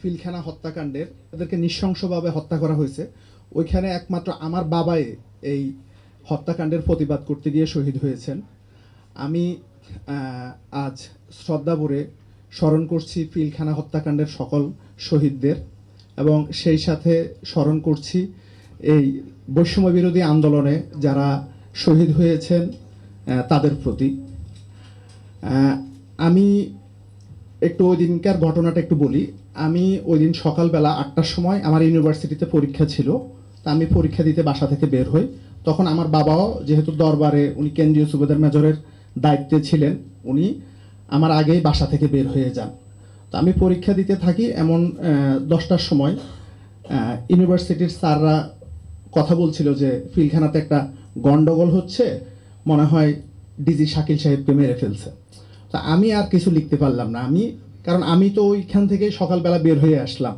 পিলখানা হত্যাকাণ্ডের তাদেরকে নৃশংসভাবে হত্যা করা হয়েছে। ওইখানে একমাত্র আমার বাবাই এই হত্যাকাণ্ডের প্রতিবাদ করতে গিয়ে শহীদ হয়েছেন। আমি আজ শ্রদ্ধাভরে স্মরণ করছি পিলখানা হত্যাকাণ্ডের সকল শহীদদের এবং সেই সাথে স্মরণ করছি এই বৈষম্য বিরোধী আন্দোলনে যারা শহীদ হয়েছেন তাদের প্রতি। আমি একটু ওই দিনকার ঘটনাটা একটু বলি। আমি ওই দিন সকালবেলা আটটার সময় আমার ইউনিভার্সিটিতে পরীক্ষা ছিল, তা আমি পরীক্ষা দিতে বাসা থেকে বের হই। তখন আমার বাবাও যেহেতু দরবারে, উনি কেন্দ্রীয় সুবেদার মেজরের দায়িত্বে ছিলেন, উনি আমার আগেই বাসা থেকে বের হয়ে যান। তো আমি পরীক্ষা দিতে থাকি এমন দশটার সময়। ইউনিভার্সিটির স্যাররা কথা বলছিল যে ফিলখানাতে একটা গন্ডগোল হচ্ছে, মনে হয় ডিজি শাকিল সাহেবকে মেরে ফেলছে। তা আমি আর কিছু লিখতে পারলাম না। আমি কারণ আমি তো ওইখান থেকে সকালবেলা বের হয়ে আসলাম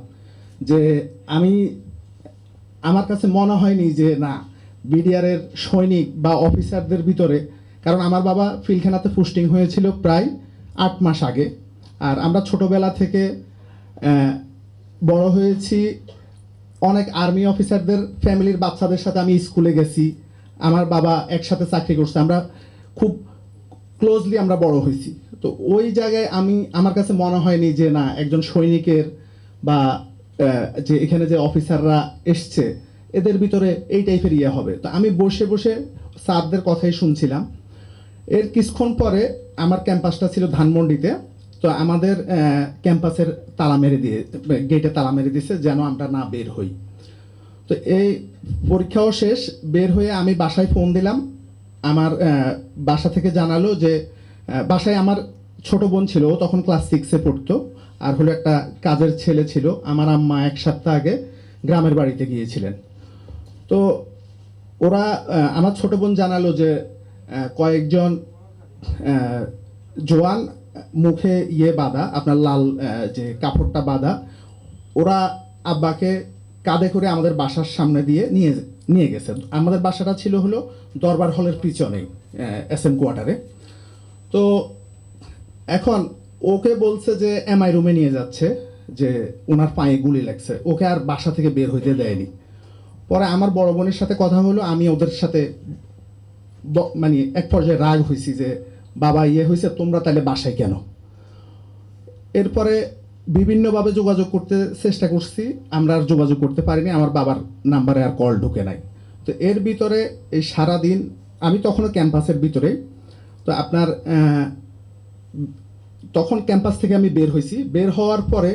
যে আমি, আমার কাছে মনে হয়নি যে না, বিডিআরের সৈনিক বা অফিসারদের ভিতরে, কারণ আমার বাবা ফিলখানাতে পোস্টিং হয়েছিল প্রায় আট মাস আগে। আর আমরা ছোটবেলা থেকে বড় হয়েছি, অনেক আর্মি অফিসারদের ফ্যামিলির বাচ্চাদের সাথে আমি স্কুলে গেছি, আমার বাবা একসাথে চাকরি করছে। আমরা খুব ক্লোজলি আমরা বড় হয়েছি। তো ওই জায়গায় আমি, আমার কাছে মনে হয়নি যে না, একজন সৈনিকের বা যে এখানে যে অফিসাররা এসছে, এদের ভিতরে এই টাইপের ইয়ে হবে। তো আমি বসে বসে স্যারদের কথাই শুনছিলাম। এর কিছুক্ষণ পরে আমার ক্যাম্পাসটা ছিল ধানমন্ডিতে। তো আমাদের ক্যাম্পাসের তালা মেরে দিয়ে গেটে তালা মেরে দিয়েছে যেন আমরা না বের হই। তো এই পরীক্ষাও শেষ। বের হয়ে আমি বাসায় ফোন দিলাম। আমার বাসা থেকে জানালো যে বাসায় আমার ছোট বোন ছিল, ও তখন ক্লাস সিক্সে পড়তো, আর হলো একটা কাজের ছেলে ছিল। আমার আম্মা এক সপ্তাহ আগে গ্রামের বাড়িতে গিয়েছিলেন। তো ওরা আমার ছোট বোন জানালো যে কয়েকজন জোয়ান মুখে ইয়ে বাঁধা, আপনার লাল যে কাপড়টা বাঁধা, ওরা আব্বাকে কাঁধে করে আমাদের বাসার সামনে দিয়ে নিয়ে নিয়ে গেছে আমাদের বাসাটা ছিল হলো দরবার হলের পিছনেই এস এম কোয়ার্টারে। তো এখন ওকে বলছে যে এমআই রুমে নিয়ে যাচ্ছে, যে ওনার পায়ে গুলি লাগছে। ওকে আর বাসা থেকে বের হইতে দেয়নি। পরে আমার বড় বোনের সাথে কথা হলো, আমি ওদের সাথে মানে এক পর্যায়ে রাগ হয়েছি যে, বাবা ইয়ে হয়েছে তোমরা তাহলে বাসায় কেন? এরপরে বিভিন্নভাবে যোগাযোগ করতে চেষ্টা করছি, আমরা আর যোগাযোগ করতে পারিনি, আমার বাবার নাম্বারে আর কল ঢুকে নাই। তো এর ভিতরে এই সারা দিন আমি তখনও ক্যাম্পাসের ভিতরে, তো আপনার তখন ক্যাম্পাস থেকে আমি বের হয়েছি। বের হওয়ার পরে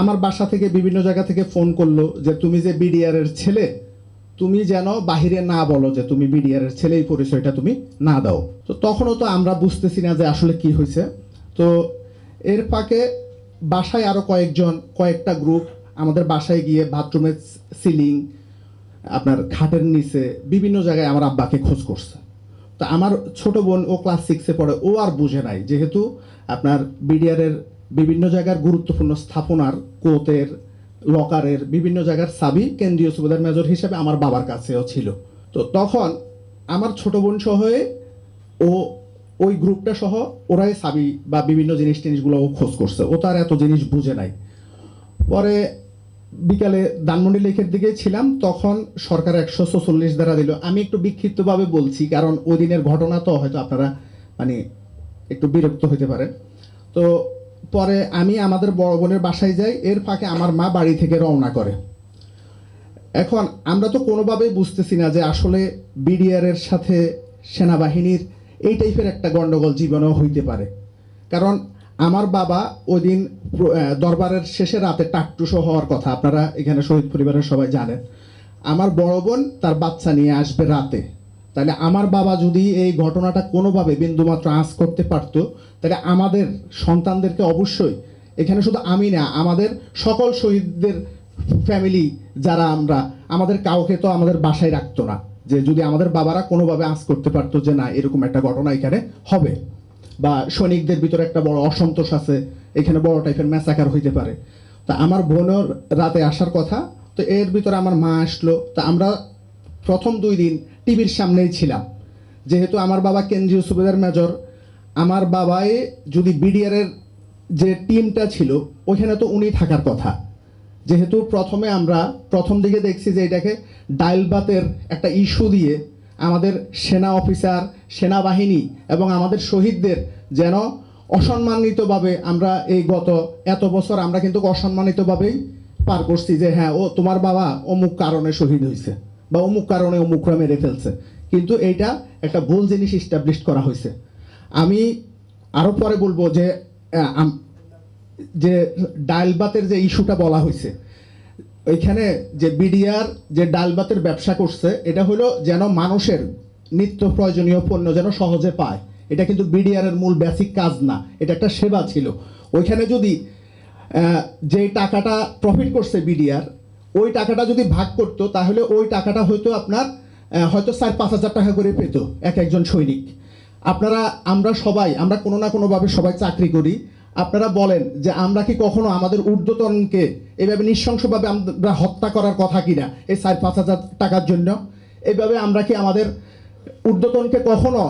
আমার বাসা থেকে বিভিন্ন জায়গা থেকে ফোন করল যে, তুমি যে বিডিআর এর ছেলে, তুমি যেন বাহিরে না বলো যে, তুমি বিডিআর এর ছেলে, এই পরিচয়টা তুমি না দাও। তো তখনও তো আমরা বুঝতেছি না যে আসলে কি হয়েছে। তো এর ফাঁকে বাসায় আরও কয়েকজন, কয়েকটা গ্রুপ আমাদের বাসায় গিয়ে বাথরুমের সিলিং আপনার খাটের নিচে বিভিন্ন জায়গায় আমার আব্বাকে খোঁজ করছে। তো আমার ছোট বোন ও ক্লাস সিক্সে পড়ে, ও আর বুঝে নাই যেহেতু আপনার বিডিআরের বিভিন্ন জায়গার গুরুত্বপূর্ণ স্থাপনার কোতের লকারের বিভিন্ন জায়গার সাবি কেন্দ্রীয় সুবেদার মেজর হিসেবে আমার বাবার কাছেও ছিল। তো তখন আমার ছোট বোন সহ ও ওই গ্রুপটা সহ ওরাই সাবি বা বিভিন্ন জিনিস টিনিসগুলো ও খোঁজ করছে। ও তার এত জিনিস বুঝে নাই। পরে বিকালে ধানমন্ডি লেকের দিকে ছিলাম, তখন সরকার একশো চল্লিশ দ্বারা দিল। আমি একটু বিক্ষিপ্তভাবে বলছি, কারণ ওই দিনের ঘটনা তো হয়তো আপনারা মানে একটু বিরক্ত হতে পারে তো পরে আমি আমাদের বড় বোনের বাসায় যাই, এর ফাঁকে আমার মা বাড়ি থেকে রওনা করে। এখন আমরা তো কোনোভাবেই বুঝতেছি না যে আসলে বিডিআর এর সাথে সেনাবাহিনীর এই টাইপের একটা গন্ডগোল জীবনেও হইতে পারে। কারণ আমার বাবা ওই দিন দরবারের শেষে রাতে টাকটুসো হওয়ার কথা, আপনারা এখানে শহীদ পরিবারের সবাই জানেন। আমার বড় বোন তার বাচ্চা নিয়ে আসবে রাতে। তাহলে আমার বাবা যদি এই ঘটনাটা কোনোভাবে বিন্দুমাত্র আঁচ করতে পারতো, তাহলে আমাদের সন্তানদেরকে অবশ্যই, এখানে শুধু আমি না, আমাদের সকল শহীদদের ফ্যামিলি যারা আমরা, আমাদের কাউকে তো আমাদের বাসায় রাখতো না। যে যদি আমাদের বাবারা কোনোভাবে আঁচ করতে পারতো যে না, এরকম একটা ঘটনা এখানে হবে। বা সৈনিকদের ভিতরে একটা বড় অসন্তোষ আছে, এখানে বড় টাইপের ম্যাসাকার হইতে পারে। তা আমার বোনের রাতে আসার কথা, তো এর ভিতরে আমার মা আসলো। তা আমরা প্রথম দুই দিন টিভির সামনেই ছিলাম। যেহেতু আমার বাবা কেন্দ্রীয় সুবেদার মেজর, আমার বাবাই যদি বিডিআরের যে টিমটা ছিল ওইখানে তো উনি থাকার কথা। যেহেতু প্রথমে আমরা প্রথম দিকে দেখছি যে এটাকে ডাইলবাতের একটা ইস্যু দিয়ে আমাদের সেনা অফিসার, সেনাবাহিনী এবং আমাদের শহীদদের যেন অসম্মানিতভাবে আমরা এই গত এত বছর আমরা কিন্তু অসম্মানিতভাবেই পার করছি যে হ্যাঁ ও তোমার বাবা অমুক কারণে শহীদ হয়েছে বা অমুক কারণে অমুকরা মেরে ফেলছে। কিন্তু এইটা একটা ভুল জিনিস ইস্টাবলিশ করা হয়েছে। আমি আরও পরে বলব যে যে ডালবাতের যে ইস্যুটা বলা হয়েছে, ওইখানে যে বিডিআর যে ডালবাতের ব্যবসা করছে, এটা হলো যেন মানুষের নিত্য প্রয়োজনীয় পণ্য যেন সহজে পায়। এটা কিন্তু বিডিআর এর মূল বেসিক কাজ না, এটা একটা সেবা ছিল। ওইখানে যদি যে টাকাটা প্রফিট করছে বিডিআর, ওই টাকাটা যদি ভাগ করতো, তাহলে ওই টাকাটা হয়তো আপনার হয়তো চার পাঁচ হাজার টাকা করে পেত এক একজন সৈনিক। আপনারা, আমরা সবাই, আমরা কোনো না কোনোভাবে সবাই চাকরি করি। আপনারা বলেন যে আমরা কি কখনো আমাদের ঊর্ধ্বতনকে এভাবে নৃশংসভাবে আমরা হত্যা করার কথা কিনা এই সাড়ে পাঁচ হাজার টাকার জন্য? এভাবে আমরা কি আমাদের ঊর্ধ্বতনকে কখনো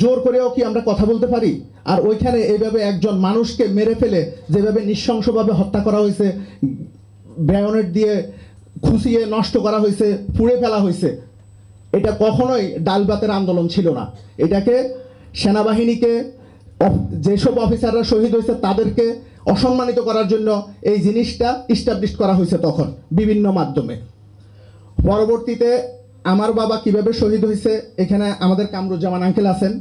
জোর করেও কি আমরা কথা বলতে পারি? আর ওইখানে এইভাবে একজন মানুষকে মেরে ফেলে যেভাবে নৃশংসভাবে হত্যা করা হয়েছে ব্যায়নেট দিয়ে খুশিয়ে নষ্ট করা হয়েছে, পুড়ে ফেলা হয়েছে, এটা কখনোই ডালবাতের আন্দোলন ছিল না। এটাকে সেনাবাহিনীকে যেসব অফিসাররা শহীদ হয়েছে তাদেরকে অসম্মানিত করার জন্য এই জিনিসটা ইস্টাবলিশ করা হয়েছে তখন বিভিন্ন মাধ্যমে। পরবর্তীতে আমার বাবা কীভাবে শহীদ হয়েছে, এখানে আমাদের কামরুজ্জামান আঙ্কেল আছেন,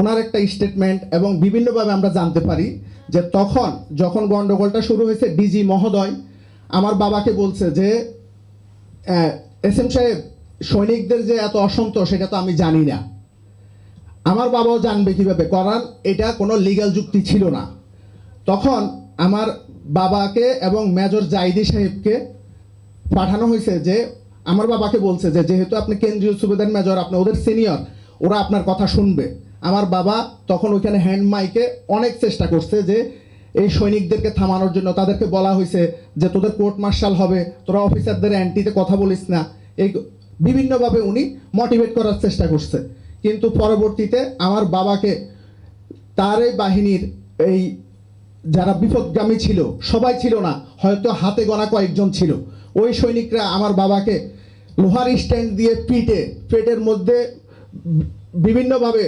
ওনার একটা স্টেটমেন্ট এবং বিভিন্নভাবে আমরা জানতে পারি যে তখন যখন গন্ডগোলটা শুরু হয়েছে ডিজি মহোদয়, আমার বাবাকে বলছে যে এস এম সাহেব, সৈনিকদের যে এত অসন্তোষ, সেটা তো আমি জানি না। আমার বাবাও জানবে কীভাবে। করার এটা কোনো লিগ্যাল যুক্তি ছিল না। তখন আমার বাবাকে এবং মেজর জাইদি সাহেবকে পাঠানো হয়েছে যে, আমার বাবাকে বলছে যে, যেহেতু আপনি কেন্দ্রীয় সুবেদার মেজর, আপনি ওদের সিনিয়র ওরা আপনার কথা শুনবে। আমার বাবা তখন ওইখানে হ্যান্ড মাইকে অনেক চেষ্টা করছে যে, এই সৈনিকদেরকে থামানোর জন্য তাদেরকে বলা হয়েছে যে, তোদের কোর্ট মার্শাল হবে, তোরা অফিসারদের অ্যান্টিতে কথা বলিস না। এই বিভিন্নভাবে উনি মোটিভেট করার চেষ্টা করছে। কিন্তু পরবর্তীতে আমার বাবাকে, তার এই বাহিনীর এই যারা বিপদগামী ছিল, সবাই ছিল না, হয়তো হাতে গোনা কয়েকজন ছিল। ওই সৈনিকরা আমার বাবাকে লোহার স্ট্যান্ড দিয়ে পিটে, পেটের মধ্যে বিভিন্নভাবে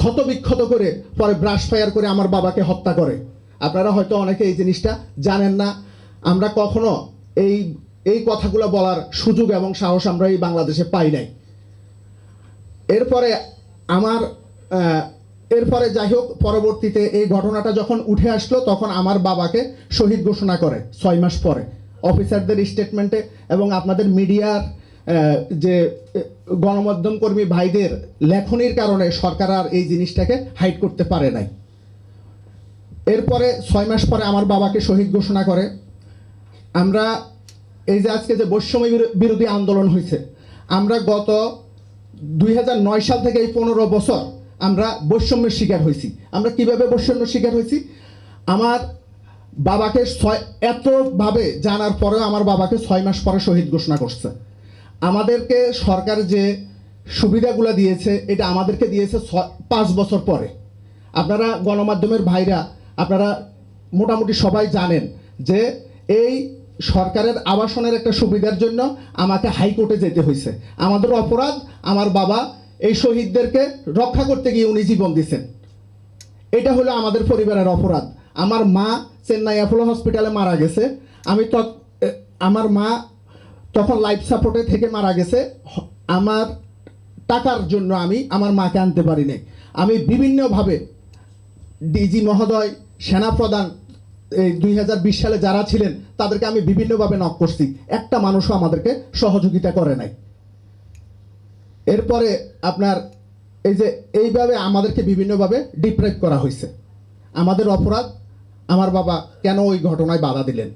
ক্ষত বিক্ষত করে, পরে ব্রাশ ফায়ার করে আমার বাবাকে হত্যা করে। আপনারা হয়তো অনেকে এই জিনিসটা জানেন না। আমরা কখনো এই এই কথাগুলো বলার সুযোগ এবং সাহস আমরা এই বাংলাদেশে পাই নাই। এরপরে আমার এরপরে যাই হোক, পরবর্তীতে এই ঘটনাটা যখন উঠে আসলো, তখন আমার বাবাকে শহীদ ঘোষণা করে ছয় মাস পরে। অফিসারদের স্টেটমেন্টে এবং আপনাদের মিডিয়ার যে গণমাধ্যম কর্মী ভাইদের লেখনির কারণে সরকার আর এই জিনিসটাকে হাইড করতে পারে নাই। এরপরে ছয় মাস পরে আমার বাবাকে শহীদ ঘোষণা করে। আমরা, এই যে আজকে যে বৈষম্য বিরো- বিরোধী আন্দোলন হয়েছে, আমরা গত দুই হাজার নয় সাল থেকে এই পনেরো বছর আমরা বৈষম্যের শিকার হয়েছি। আমরা কীভাবে বৈষম্যের শিকার হয়েছি? আমার বাবাকে ছয় এতভাবে জানার পরেও আমার বাবাকে ছয় মাস পরে শহীদ ঘোষণা করছে। আমাদেরকে সরকার যে সুবিধাগুলো দিয়েছে, এটা আমাদেরকে দিয়েছে পাঁচ বছর পরে। আপনারা গণমাধ্যমের ভাইরা, আপনারা মোটামুটি সবাই জানেন যে এই সরকারের আবাসনের একটা সুবিধার জন্য আমাকে হাইকোর্টে যেতে হয়েছে। আমাদের অপরাধ, আমার বাবা এই শহীদদেরকে রক্ষা করতে গিয়ে উনি জীবন দিয়েছেন। এটা হলো আমাদের পরিবারের অপরাধ। আমার মা চেন্নাই অ্যাপোলো হসপিটালে মারা গেছে। আমি তো আমার মা তখন লাইফ সাপোর্টে থেকে মারা গেছে। আমার টাকার জন্য আমি আমার মাকে আনতে পারি নাই আমি বিভিন্নভাবে ডিজি মহোদয়, সেনাপ্রধান এই দুই হাজার বিশ সালে যারা ছিলেন, তাদেরকে আমি বিভিন্নভাবে নক করছি। একটা মানুষও আমাদেরকে সহযোগিতা করে নাই। এরপরে আপনার এই যে এইভাবে আমাদেরকে বিভিন্নভাবে ডিপ্রাইভ করা হয়েছে। আমাদের অপরাধ, আমার বাবা কেন ওই ঘটনায় বাধা দিলেন?